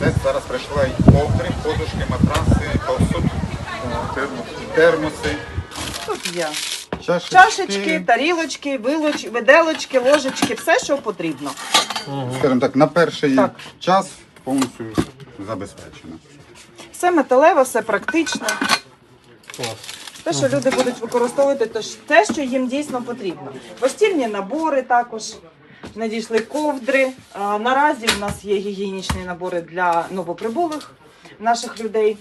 Це зараз прийшла і ковдри, подушки, матраси, посуд, термоси, Тут є чашечки. чашечки, тарілочки, вилоч, виделочки, ложечки, все, що потрібно. Скажімо так, на перший Так. час повністю забезпечено. Все металеве, все практично. Те, що люди будуть використовувати, то ж те, що їм дійсно потрібно. Постільні набори також надійшли ковдри. А, Наразі в нас є гігієнічні набори для новоприбулих наших людей.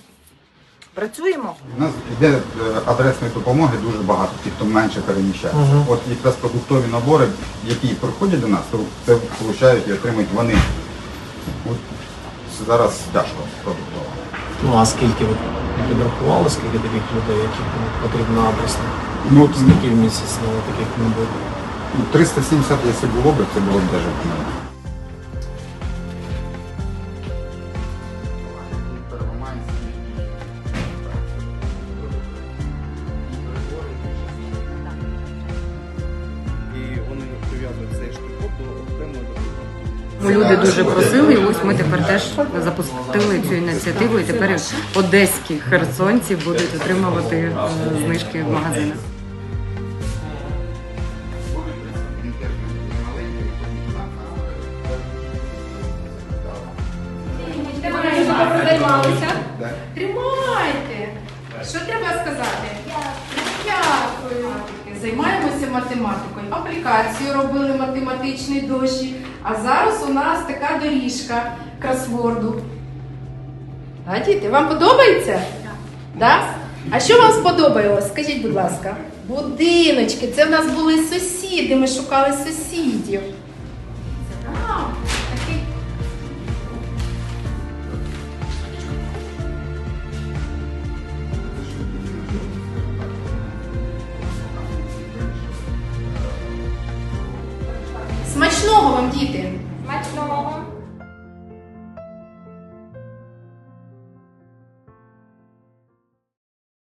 Працюємо. У нас йде е, адресної допомоги дуже багато, ті, хто менше переміщається. От якраз продуктові набори, які приходять до нас, то це получають і отримують вони. От зараз тяжко продуктово. Ну а скільки ви підрахували, скільки таких людей, яких ну, потрібно адресно? Ну, от, Скільки в місяць ну, таких не буде? ну, 370, якщо було б, це було б дуже Люди дуже просили, і ось ми тепер теж запустили цю ініціативу, і тепер одеські херсонці будуть отримувати е, знижки в магазинах. Тримайте. Що треба сказати? Займаємося математикою. Аплікацію робили математичний дощі. А зараз у нас така доріжка кросворду. А діти, вам подобається? Так. А що вам сподобалось? Скажіть, будь ласка. Будиночки. Це в нас були сусіди. Ми шукали сусідів. Смачного вам, діти! Смачного.